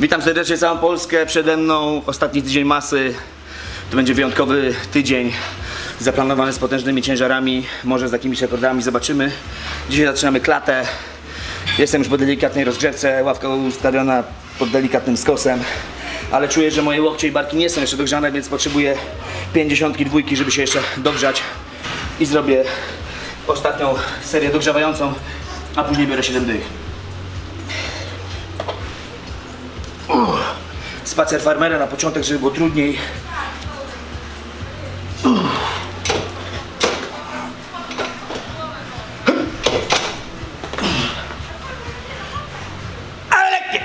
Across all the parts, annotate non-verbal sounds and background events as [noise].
Witam serdecznie całą Polskę. Przede mną ostatni tydzień masy. To będzie wyjątkowy tydzień zaplanowany z potężnymi ciężarami, może z jakimiś rekordami, zobaczymy. Dzisiaj zaczynamy klatę. Jestem już po delikatnej rozgrzewce, ławka ustawiona pod delikatnym skosem, ale czuję, że moje łokcie i barki nie są jeszcze dogrzane, więc potrzebuję 52, żeby się jeszcze dogrzać i zrobię ostatnią serię dogrzewającą, a później biorę 7 dych. Spacer farmera na początek, żeby było trudniej. Lekkie!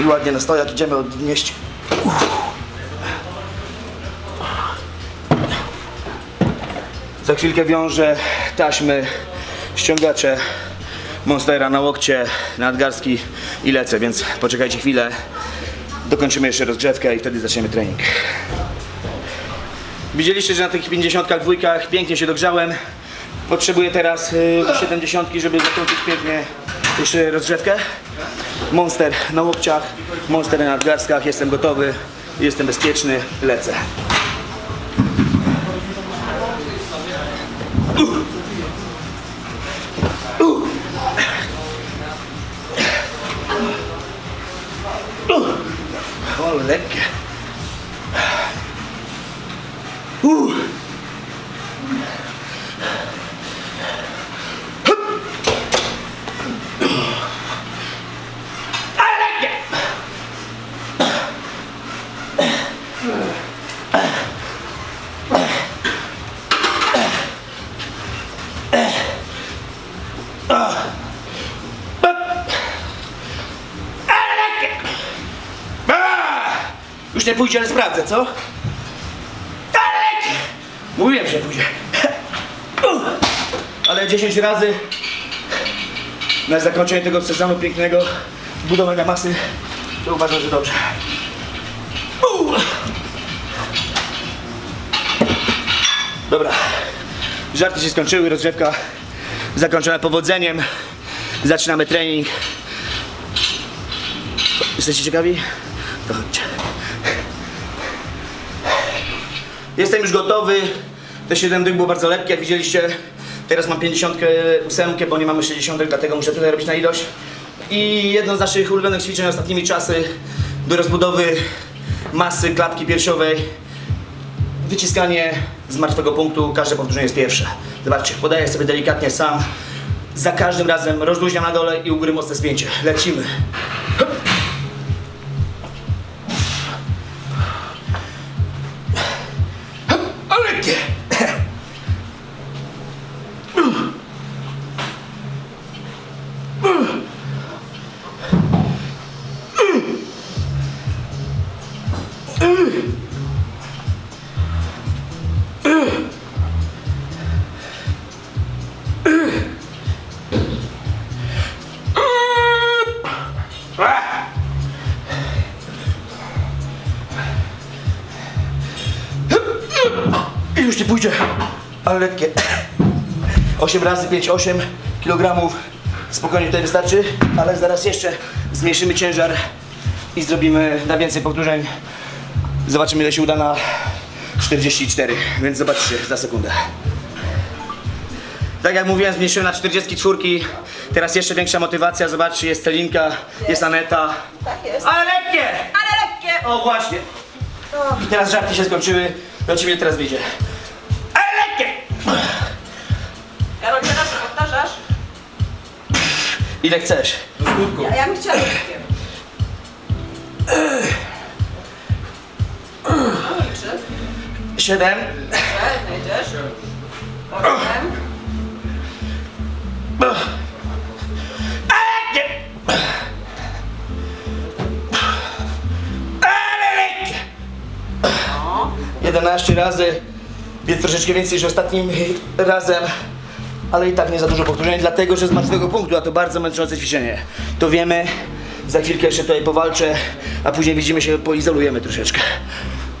I ładnie na stojak idziemy odnieść. Za chwilkę wiążę taśmy, ściągacze Monstera na łokcie, nadgarstki i lecę, więc poczekajcie chwilę. Dokończymy jeszcze rozgrzewkę i wtedy zaczniemy trening. Widzieliście, że na tych 50 dwójkach pięknie się dogrzałem. Potrzebuję teraz y, 70, żeby zakończyć pięknie jeszcze rozgrzewkę. Monster na łokciach, monster na nadgarstkach, jestem gotowy, jestem bezpieczny, lecę. Ale lekkie. [sighs] Nie pójdzie, ale sprawdzę, co? Ale Mówiłem, że pójdzie. Ale 10 razy na zakończenie tego sezonu pięknego budowania masy to uważam, że dobrze. Dobra. Żarty się skończyły, rozgrzewka zakończona powodzeniem. Zaczynamy trening. Jesteście ciekawi? To chodźcie. Jestem już gotowy. Te 7 dych było bardzo lekkie, jak widzieliście. Teraz mam 58, bo nie mamy 60, dlatego muszę tyle robić na ilość. I jedno z naszych ulubionych ćwiczeń ostatnimi czasy do rozbudowy masy klatki piersiowej. Wyciskanie z martwego punktu, każde powtórzenie jest pierwsze. Zobaczcie, podaję sobie delikatnie sam. Za każdym razem rozluźniam na dole i u góry mocne spięcie. Lecimy. Pójdzie, ale lekkie. 8 razy 5, 8 kg. Spokojnie tutaj wystarczy, ale zaraz jeszcze zmniejszymy ciężar i zrobimy na więcej powtórzeń. Zobaczymy ile się uda na 44, więc zobaczcie za sekundę. Tak jak mówiłem, zmniejszyłem na 44. Teraz jeszcze większa motywacja. Zobaczcie, jest Celinka, jest Aneta. Tak jest. Ale lekkie! Ale lekkie! O właśnie. I teraz żarty się skończyły. Zobaczymy ile teraz wyjdzie. Karolina, czy powtarzasz? Ile chcesz? Ja, ja bym chciała. Liczy. Siedem. Dobrze, znajdziesz. Osiem. Ale! Ale! No. 11 razy, więc troszeczkę więcej niż ostatnim razem. Ale i tak nie za dużo powtórzeń, dlatego że z martwego punktu, a to bardzo męczące ćwiczenie. To wiemy, za chwilkę jeszcze tutaj powalczę, a później widzimy się, poizolujemy troszeczkę.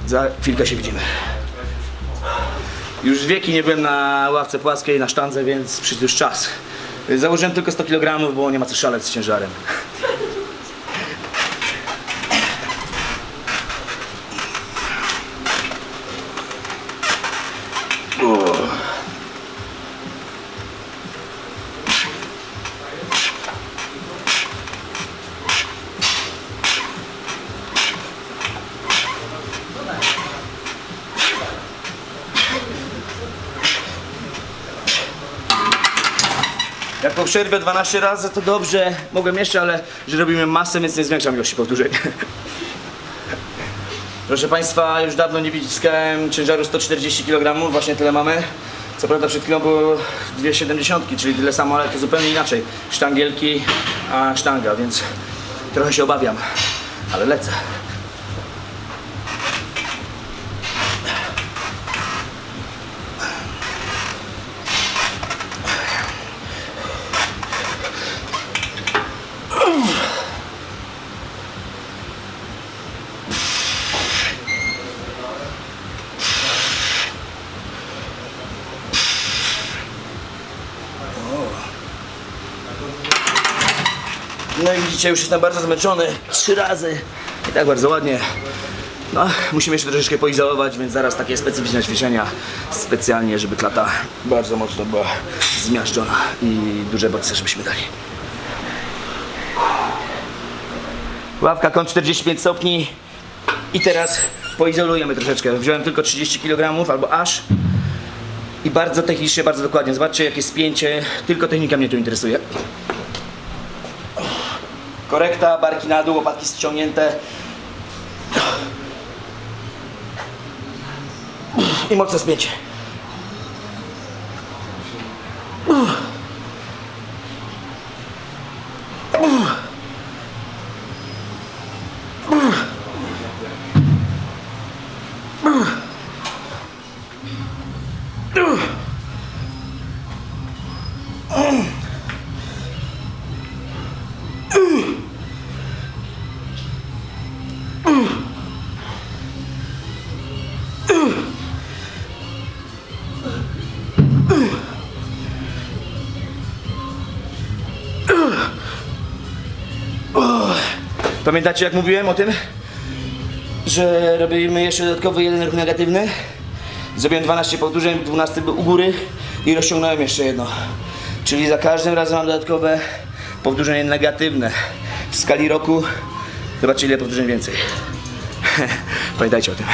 Za chwilkę się widzimy. Już wieki nie byłem na ławce płaskiej, na sztandze, więc przyszedł już czas. Założyłem tylko 100 kg, bo nie ma co szaleć z ciężarem. Jak po przerwę 12 razy to dobrze, mogłem jeszcze, ale że robimy masę, więc nie zwiększam ilości powtórzeń. [laughs] Proszę Państwa, już dawno nie wyciskałem ciężaru 140 kg, właśnie tyle mamy. Co prawda przed chwilą było 2,70, czyli tyle samo, ale to zupełnie inaczej. Sztangielki, a sztanga, więc trochę się obawiam, ale lecę. No i widzicie, już jestem bardzo zmęczony. Trzy razy. I tak bardzo ładnie. No, musimy jeszcze troszeczkę poizolować, więc zaraz takie specyficzne ćwiczenia. Specjalnie, żeby klata bardzo mocno była zmiażdżona i duże bodźce, żebyśmy dali. Ławka kąt 45 stopni. I teraz poizolujemy troszeczkę. Wziąłem tylko 30 kg albo aż. I bardzo technicznie, bardzo dokładnie. Zobaczcie jakie spięcie. Tylko technika mnie tu interesuje. Korekta, barki na dół, łopatki ściągnięte. I mocne spięcie. Pamiętacie jak mówiłem o tym? Że robimy jeszcze dodatkowy jeden ruch negatywny. Zrobiłem 12 powtórzeń, 12 był u góry i rozciągnąłem jeszcze jedno. Czyli za każdym razem mam dodatkowe powtórzenie negatywne. W skali roku zobaczcie ile powtórzeń więcej. [laughs] Pamiętajcie o tym.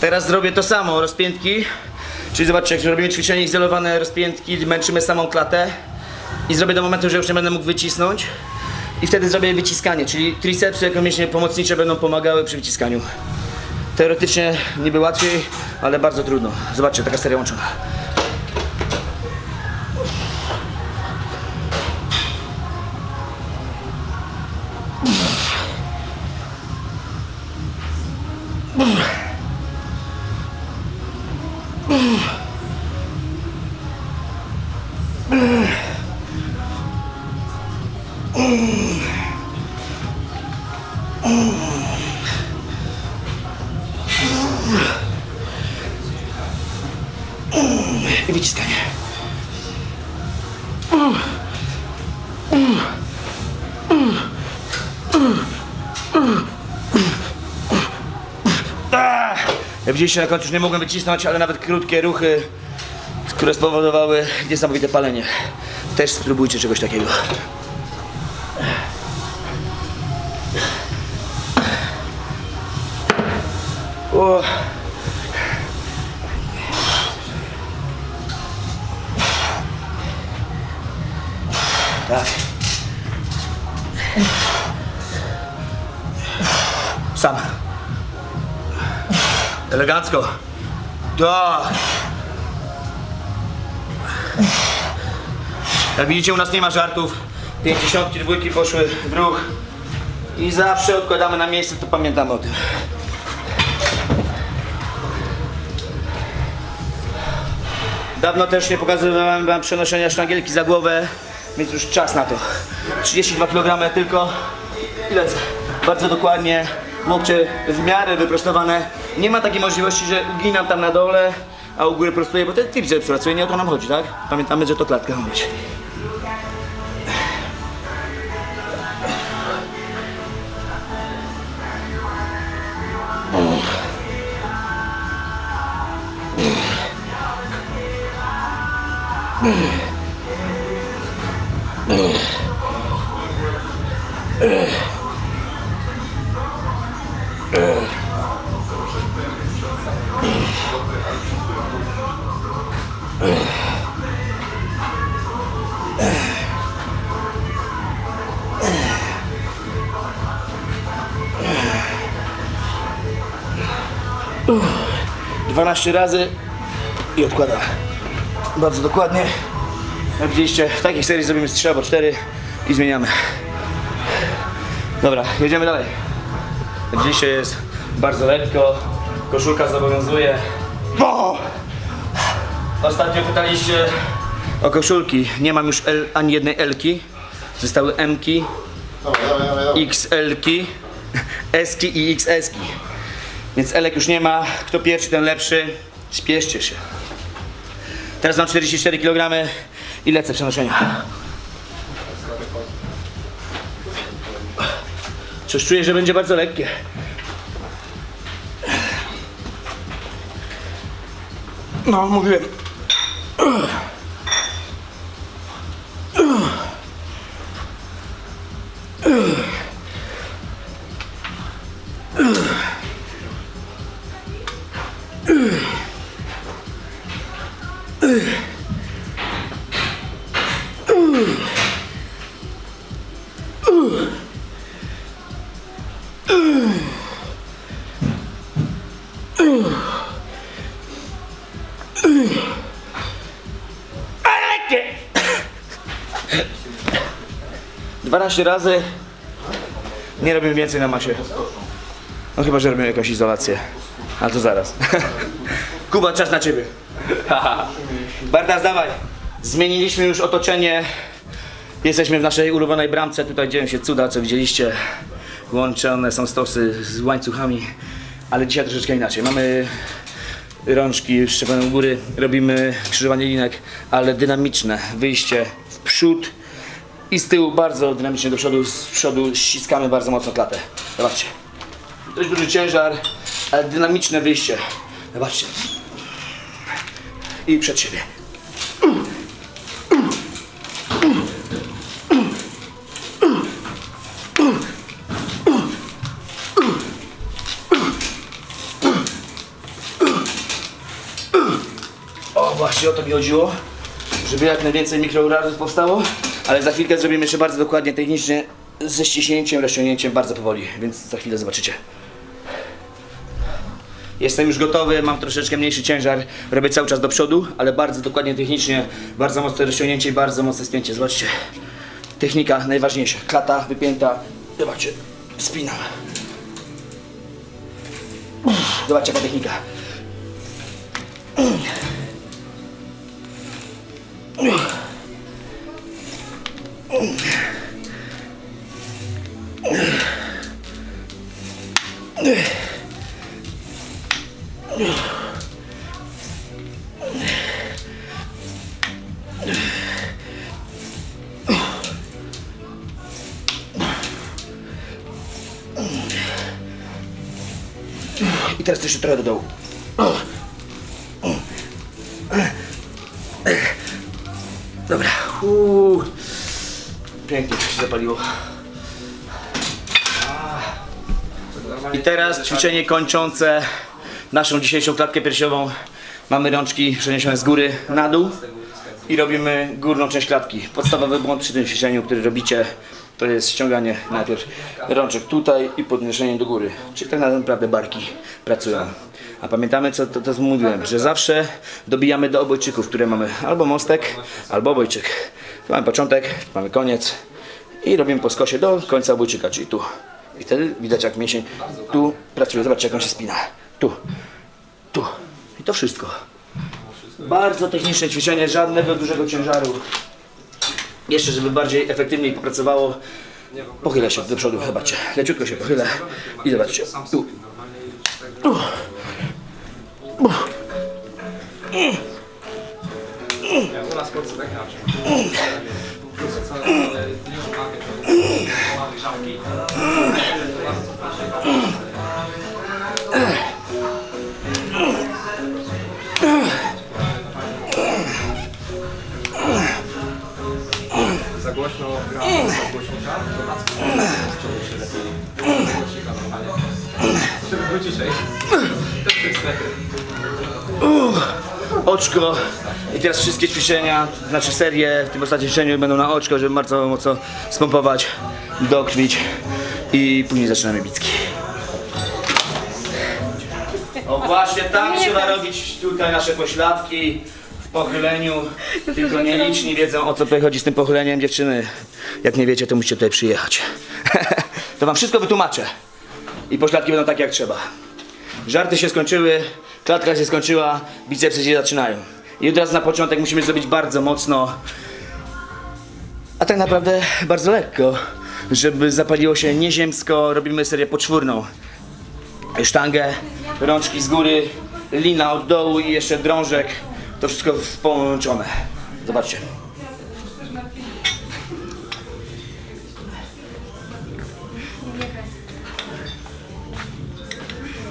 Teraz zrobię to samo, rozpiętki. Czyli zobaczcie, jak robimy ćwiczenie izolowane rozpiętki, męczymy samą klatę i zrobię do momentu, że już nie będę mógł wycisnąć. I wtedy zrobię wyciskanie, czyli tricepsy jako mięśnie pomocnicze będą pomagały przy wyciskaniu. Teoretycznie niby łatwiej, ale bardzo trudno. Zobaczcie, taka seria łączona. Jak widzieliście na końcu już nie mogłem wycisnąć, ale nawet krótkie ruchy, które spowodowały niesamowite palenie. Też spróbujcie czegoś takiego. O. Tak. Sam. Elegancko. Tak. Jak widzicie, u nas nie ma żartów. Pięćdziesiątki, dwójki poszły w ruch. I zawsze odkładamy na miejsce, to pamiętamy o tym. Dawno też nie pokazywałem wam przenoszenia sztangielki za głowę, więc już czas na to. 32 kg tylko i lecę. Bardzo dokładnie, Łokcie w miarę wyprostowane. Nie ma takiej możliwości, że uginam tam na dole, a u góry prostuję, bo ten triceps pracuje, nie o to nam chodzi, tak? Pamiętamy, że to klatka ma być. Uff. 12 razy i odkładam. Bardzo dokładnie. Jak widzieliście, w takich serii zrobimy z 3 albo 4 i zmieniamy. Dobra, jedziemy dalej. Dzisiaj jest bardzo lekko. Koszulka zobowiązuje. O! Ostatnio pytaliście o koszulki. Nie mam już L, ani jednej L-ki. Zostały M-ki. XL-ki, [laughs] S-ki i XS-ki. Więc Elek już nie ma. Kto pierwszy, ten lepszy. Śpieszcie się. Teraz mam 44 kg i lecę przenoszenia. Coś czuję, że będzie bardzo lekkie. No, mówiłem. 12 razy. Nie robimy więcej na masie. No chyba, że robimy jakąś izolację. A to zaraz. [laughs] Kuba, czas na ciebie. [laughs] Bartas, dawaj. Zmieniliśmy już otoczenie. Jesteśmy w naszej ulubionej bramce. Tutaj dzieją się cuda, co widzieliście. Łączone są stosy z łańcuchami. Ale dzisiaj troszeczkę inaczej. Mamy rączki szczepione u góry, robimy krzyżowanie linek, ale dynamiczne wyjście w przód i z tyłu bardzo dynamicznie do przodu, z przodu ściskamy bardzo mocno klatę. Zobaczcie. Dość duży ciężar, ale dynamiczne wyjście. Zobaczcie. I przed siebie. O, właśnie o to mi chodziło, żeby jak najwięcej mikrourazów powstało, ale za chwilkę zrobimy jeszcze bardzo dokładnie, technicznie, ze ściśnięciem, rozciągnięciem, bardzo powoli, więc za chwilę zobaczycie. Jestem już gotowy, mam troszeczkę mniejszy ciężar, robię cały czas do przodu, ale bardzo dokładnie technicznie, bardzo mocne rozciągnięcie i bardzo mocne spięcie, zobaczcie. Technika najważniejsza, klata wypięta, zobaczcie, spinam. Zobaczcie jaka technika. I И трябва също да долу. Zapaliło. I teraz ćwiczenie kończące naszą dzisiejszą klatkę piersiową. Mamy rączki przeniesione z góry na dół i robimy górną część klatki. Podstawowy błąd przy tym ćwiczeniu, który robicie, to jest ściąganie najpierw rączek tutaj i podniesienie do góry. Czyli tak naprawdę barki pracują. A pamiętamy, co to, to mówiłem, że zawsze dobijamy do obojczyków, które mamy albo mostek, albo obojczyk. Tu mamy początek, tu mamy koniec i robimy po skosie do końca obojczyka, czyli tu. I wtedy widać jak mięsień tu pracuje. Zobaczcie jak on się spina. Tu, tu. I to wszystko. Bardzo techniczne ćwiczenie, żadnego dużego ciężaru. Jeszcze, żeby bardziej efektywniej popracowało, Pochylę się do przodu, zobaczcie. Leciutko się pochylę i zobaczcie. Tu. U nas w tak. Za głośno gra, za głośnika, to na co się lepiej głośnika normalnie. Żeby było ciszej. Też jest lepiej. Oczko. I teraz wszystkie ćwiczenia, znaczy serie w tym ostatnim ćwiczeniu będą na oczko, żeby bardzo mocno spompować, dokrwić i później zaczynamy bicki. O właśnie tak trzeba robić tutaj nasze pośladki w pochyleniu. Tylko nieliczni wiedzą o co tutaj chodzi z tym pochyleniem dziewczyny. Jak nie wiecie, to musicie tutaj przyjechać. [laughs] to wam wszystko wytłumaczę. I pośladki będą tak jak trzeba. Żarty się skończyły, klatka się skończyła, bicepsy się zaczynają. I teraz na początek musimy zrobić bardzo mocno, a tak naprawdę bardzo lekko, żeby zapaliło się nieziemsko. Robimy serię poczwórną. Sztangę, rączki z góry, lina od dołu i jeszcze drążek. To wszystko połączone. Zobaczcie.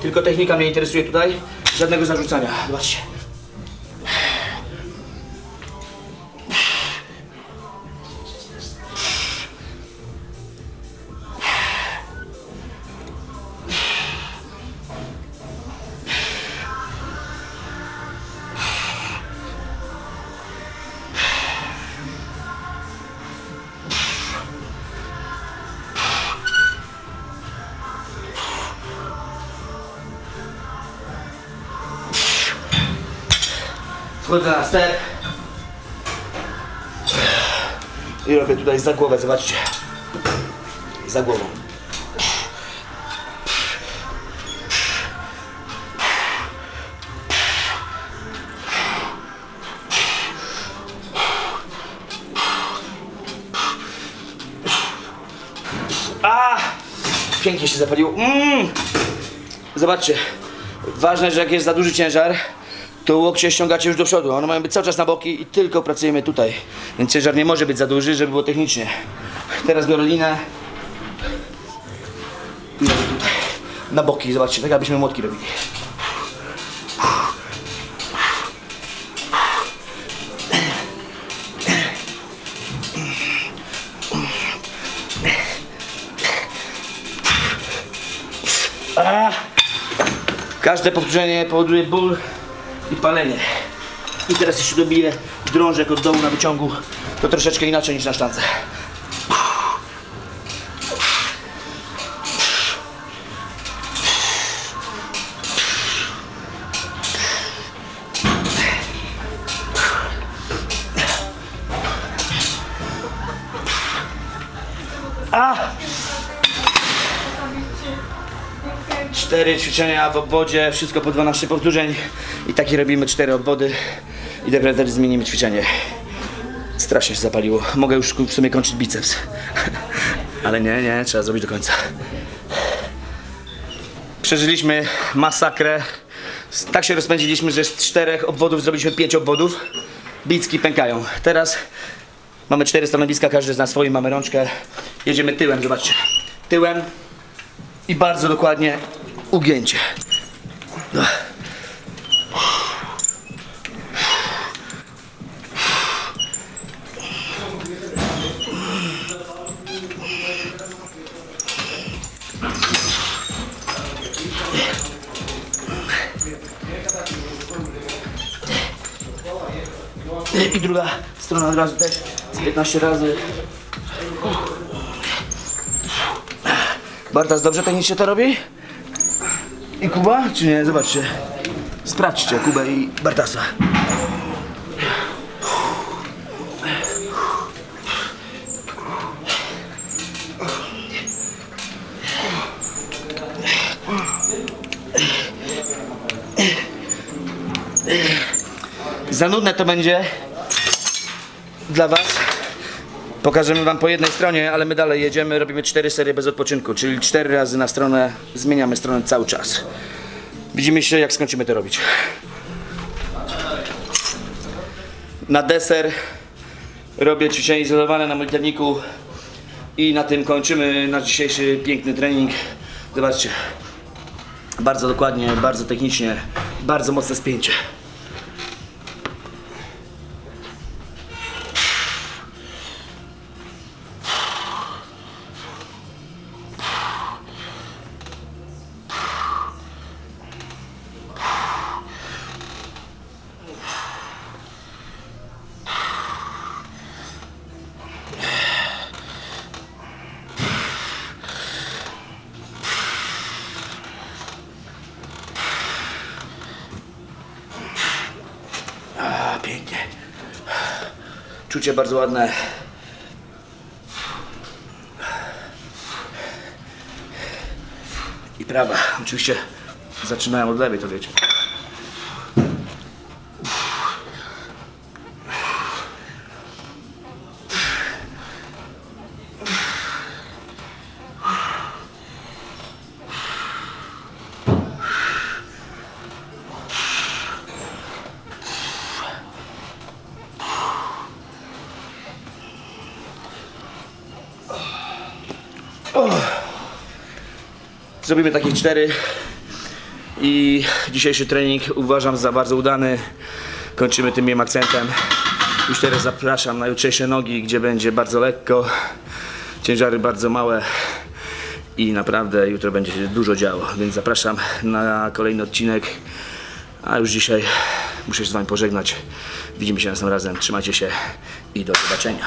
Tylko technika mnie interesuje tutaj. Żadnego zarzucania. Zobaczcie. Wchodzę na step. I robię tutaj za głowę, zobaczcie. Za głową. A! Pięknie się zapaliło. Mm! Zobaczcie. Ważne, że jak jest za duży ciężar, to łokcie ściągacie już do przodu. One mają być cały czas na boki i tylko pracujemy tutaj. Więc ciężar nie może być za duży, żeby było technicznie. Teraz biorę linę. I tutaj. Na boki, zobaczcie, tak abyśmy młotki robili. Każde powtórzenie powoduje ból i palenie. I teraz jeszcze dobiję drążek od dołu na wyciągu. To troszeczkę inaczej niż na sztance. Ćwiczenia w obwodzie, wszystko po 12 powtórzeń i takie robimy cztery obwody i dopiero zmienimy ćwiczenie. Strasznie się zapaliło. Mogę już w sumie kończyć biceps. [laughs] Ale nie, nie, trzeba zrobić do końca. Przeżyliśmy masakrę. Tak się rozpędziliśmy, że z czterech obwodów zrobiliśmy pięć obwodów. Bicki pękają. Teraz mamy cztery stanowiska, każdy z nas swoim, mamy rączkę. Jedziemy tyłem, zobaczcie. Tyłem, i bardzo dokładnie ugięcie. I druga strona od razu też z 15 razy. Bartas dobrze technicznie to robi? I Kuba? Czy nie? Zobaczcie. Sprawdźcie Kubę i Bartasa. Za nudne to będzie dla Was. Pokażemy wam po jednej stronie, ale my dalej jedziemy, robimy cztery serie bez odpoczynku, czyli cztery razy na stronę, zmieniamy stronę cały czas. Widzimy się jak skończymy to robić. Na deser robię ćwiczenie izolowane na multiplniku i na tym kończymy nasz dzisiejszy piękny trening. Zobaczcie. Bardzo dokładnie, bardzo technicznie, bardzo mocne spięcie. Czucie bardzo ładne. I prawa. Oczywiście zaczynałem od lewej, to wiecie. Zrobimy takich cztery i dzisiejszy trening uważam za bardzo udany. Kończymy tym akcentem. Już teraz zapraszam na jutrzejsze nogi, gdzie będzie bardzo lekko, ciężary bardzo małe i naprawdę jutro będzie się dużo działo, więc zapraszam na kolejny odcinek. A już dzisiaj muszę się z Wami pożegnać. Widzimy się następnym razem. Trzymajcie się i do zobaczenia.